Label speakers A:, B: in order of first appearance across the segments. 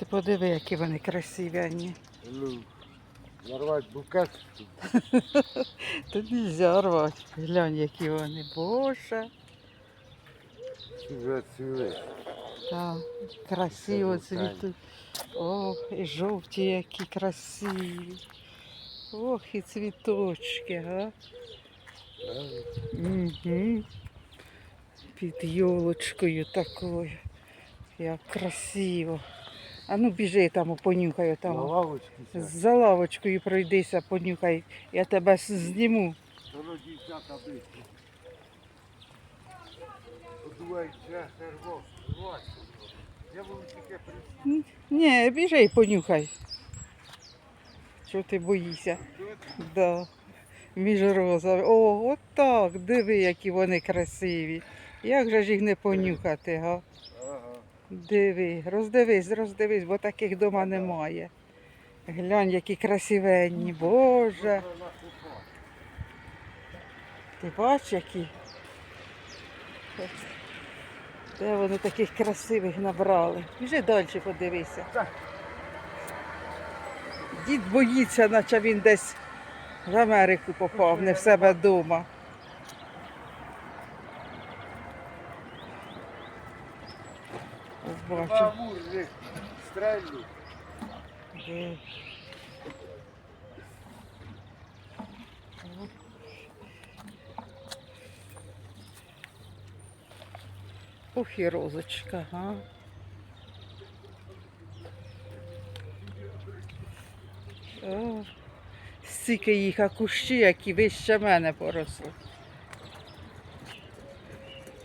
A: Ти подиви, які вони красиві.
B: Ну, нарвати букет.
A: Тут не можна рвати. Глянь, які вони. Боже.
B: Вже цвіли.
A: Так, красиво цвітуть. Ох, і жовті які красиві. Ох, і цвіточки, га? Угу. Під йолочкою такою. Як красиво. А ну біжи там, понюхай
B: На
A: там.
B: лавочці сядь.
A: За лавочкою пройдися, понюхай. Я тебе зніму.
B: Воно дівчата бити. Подувай, це. Я буду тільки при...
A: Ні, біжи і понюхай. Чого ти боїшся? Да. Між розами. О, от так, диви, які вони красиві. Як же ж їх не понюхати, га? Диви, роздивись, роздивись, бо таких дома немає. Глянь, які красивенні, Боже. Ти бачиш, які? Де вони таких красивих набрали? Біжи далі подивися. Дід боїться, наче він десь в Америку попав, не в себе вдома. Бачу.
B: Стрельну.
A: Ох і розочка, га. О, стільки їх, а кущі, які вище мене поросли.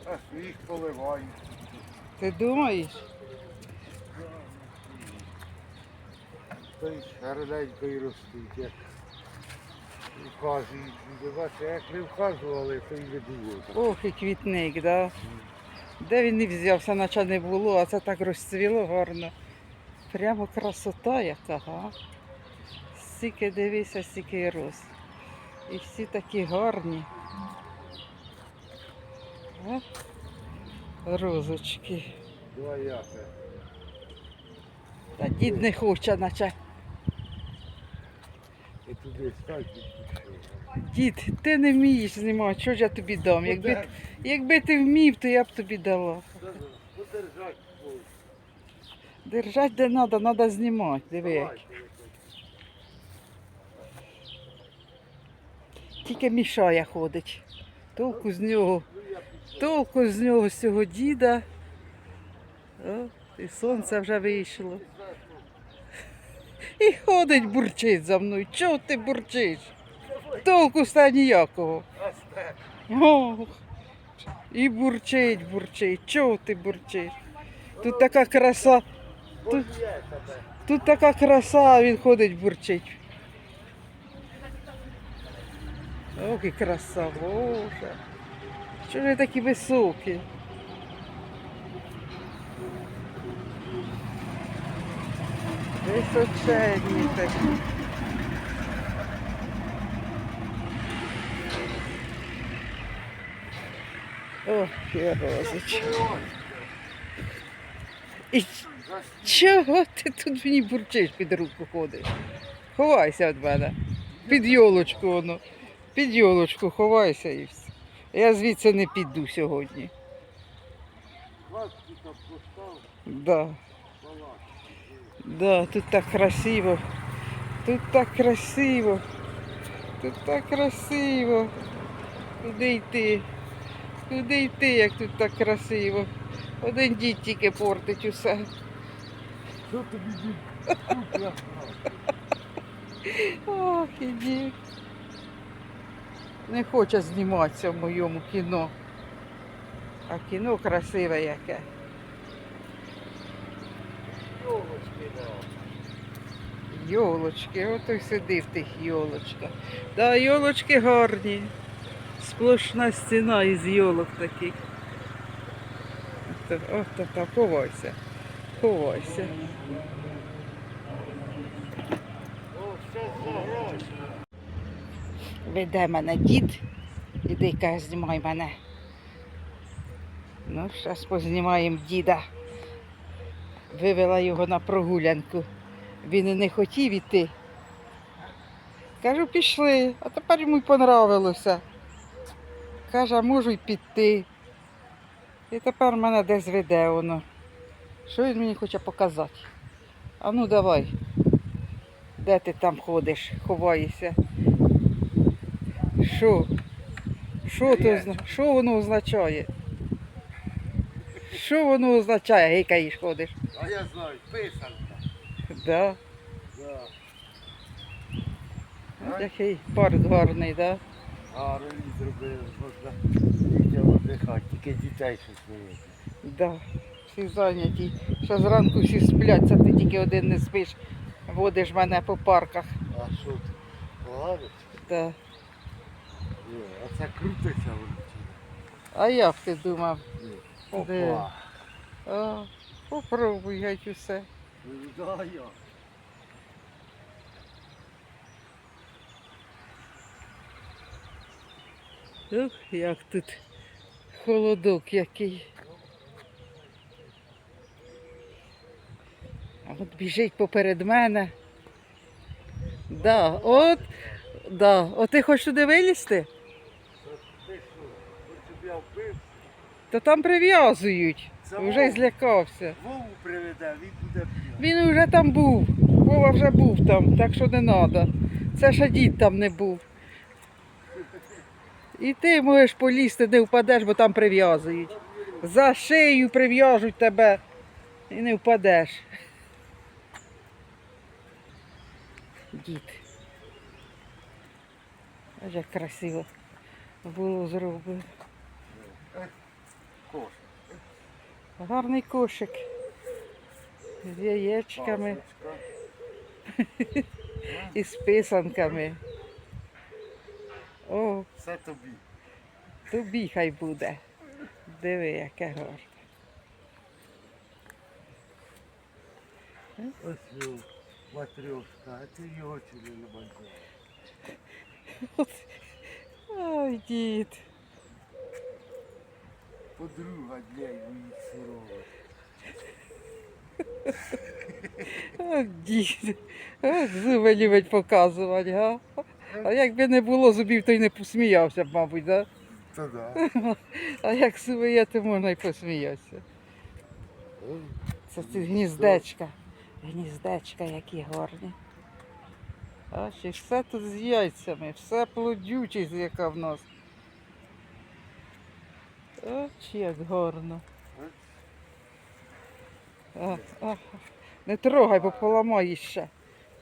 B: А їх поливають.
A: Ти думаєш?
B: Та й гарненько і ростуть, як вказують. Бачите, як не вказували, то й не було. так.
A: Ох, і квітник, да? Де він не взявся, наче не було, а це так розцвіло гарно. Прямо красота яка, га? Стільки дивися, стільки і рос. І всі такі гарні. А? Розочки.
B: Ну а.
A: Та дід не хоче, наче.
B: І туди стать і пішов.
A: Дід, ти не вмієш знімати, що ж я тобі дам? Якби, якби ти вмів, то я б тобі дала. Держать де треба, треба знімати. Диви. Тільки мішає ходить. Толку з нього, толку з нього з цього діда. О, і сонце вже вийшло. І ходить, бурчить за мною. Чого ти бурчиш? Толку ста ніякого. Ох, і бурчить, бурчить. Чого ти бурчиш? Тут така краса,
B: тебе.
A: тут така краса, він ходить, бурчить. Ох, і краса, Боже. Що ж такі високі? Височенні такі. Ох, розочка. І чого ти тут мені бурчиш під руку ходиш? Ховайся від мене. Під йолочку воно. Під йолочку ховайся і все. Я звідси не піду сьогодні. Да. Да, тут так красиво. Тут так красиво. Тут так красиво. Куди йти? Куди йти, як тут так красиво? Один дід тільки портить усе.
B: Що тобі дід? Тут я
A: Ох, іди. Не хоче зніматися в моєму кіно. А кіно красиве яке.
B: Йолочки
A: ото сиди в тих йолочках. Да, йолочки гарні. Сплошна стіна із йолок таких. Ото, ото так, ховайся. Ховайся. Веде мене дід. Іди, каже, знімай мене. Ну, зараз познімаємо діда. Вивела його на прогулянку. Він і не хотів іти. Кажу, пішли, а тепер йому й понравилося. Каже, можу й піти. І тепер мене десь веде воно. Що він мені хоче показати? А ну давай. Де ти там ходиш, ховаєшся? Що? Що воно означає? Що воно означає, гикаєш ходиш?
B: А я знаю, писанка.
A: Да.
B: Да.
A: Який парк гарний, да?
B: Гарно зробили, можна дітям віддихати, тільки дітей щось не
A: Да. Всі зайняті. Ще зранку всі сплять, це ти тільки один не спиш. Водиш мене по парках.
B: А що ти? Погано?
A: Да.
B: Ні, а це крутиться воно.
A: А як ти думав? Де?
B: Опа.
A: А, попробуй геть усе.
B: Да, я.
A: Ух, як тут холодок який. А от біжить поперед мене. Да, от, да. От ти хочеш туди вилізти?
B: Ти що? Щоб я вбив,
A: То там прив'язують. Вже злякався.
B: Вову приведе, він буде.
A: Він вже там був. Вова вже був там, так що не треба. Це ще дід там не був. І ти можеш полізти, не впадеш, бо там прив'язують. За шию прив'яжуть тебе і не впадеш. Дід. Аж як красиво було зроблено.
B: Кош.
A: Гарний кошик. З яєчками і з писанками. О,
B: Все тобі.
A: тобі хай буде. Диви, яке гарне.
B: Ось його матрьошка, а ти його чи не бачиш?
A: Ой, дід.
B: Подруга для її сурова.
A: О, дід. О, зуби любить показувати, га? А якби не було зубів, то й не посміявся б, мабуть, да?
B: Та да.
A: А як зуби є, то можна й посміятися. Це ці гніздечка. Гніздечка які гарні. А ще все тут з яйцями, все плодючість, яка в нас. Оч, як гарно. Не трогай, бо поламаєш ще.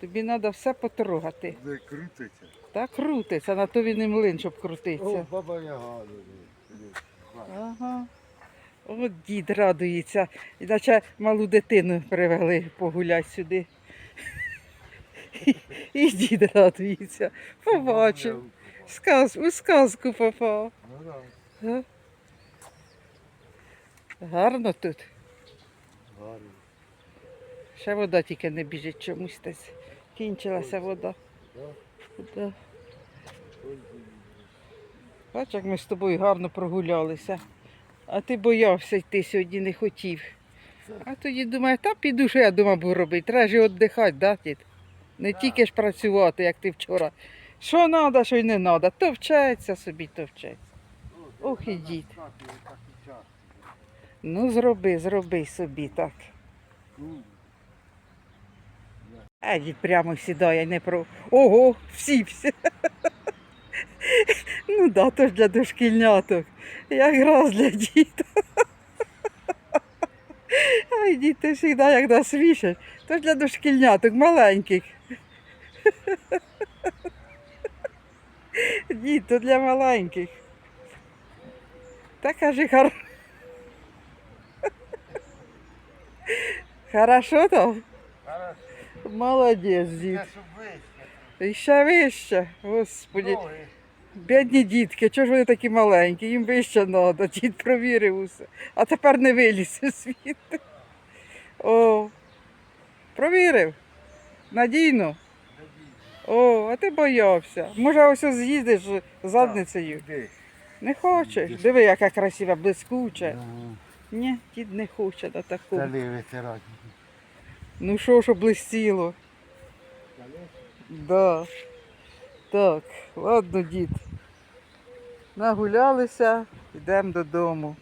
A: Тобі треба все потрогати.
B: Не крутиться.
A: Та крутиться, на то він і млин, щоб
B: О,
A: крутитися.
B: баба Яга.
A: Ага. От дід радується. Іначе малу дитину привели погуляти сюди. І, і дід радується. Побачив. Сказ, у сказку попав.
B: Ну да?
A: Гарно тут.
B: гарно.
A: Ще вода тільки не біжить чомусь десь. Кінчилася вода.
B: Да?
A: Да. Бач, як ми з тобою гарно прогулялися. А ти боявся йти сьогодні, не хотів. А тоді думаю, та піду, що я дома буду робити. Треба ж віддихати, да, дід? Не тільки ж працювати, як ти вчора. Що треба, що й не треба. То вчається собі, то вчається. Ох, і дід.
B: стати отак і час.
A: Ну, зроби, зроби собі так. А дід прямо сідає, не про. Ого, всі всі. Ну да, то ж для дошкільняток. Якраз для діток. Ай, дід, ти завжди як насмішиш. То ж для дошкільняток маленьких. Дід, то для маленьких. Та кажи, хар... Хорошо там?
B: Хорошо.
A: Молодець, дід. І ще вище, господі.
B: Ноги.
A: Бідні дітки, чого ж вони такі маленькі? Їм вище треба, дід провірив усе. А тепер не виліз у світ. О, провірив. Надійно. О, а ти боявся. Може, ось з'їздиш задницею. Не хочеш. Диви, яка красива, блискуча. Ні, дід не хоче на таку. Ну що ж блистіло? Да. Так, ладно, дід. Нагулялися, йдемо додому.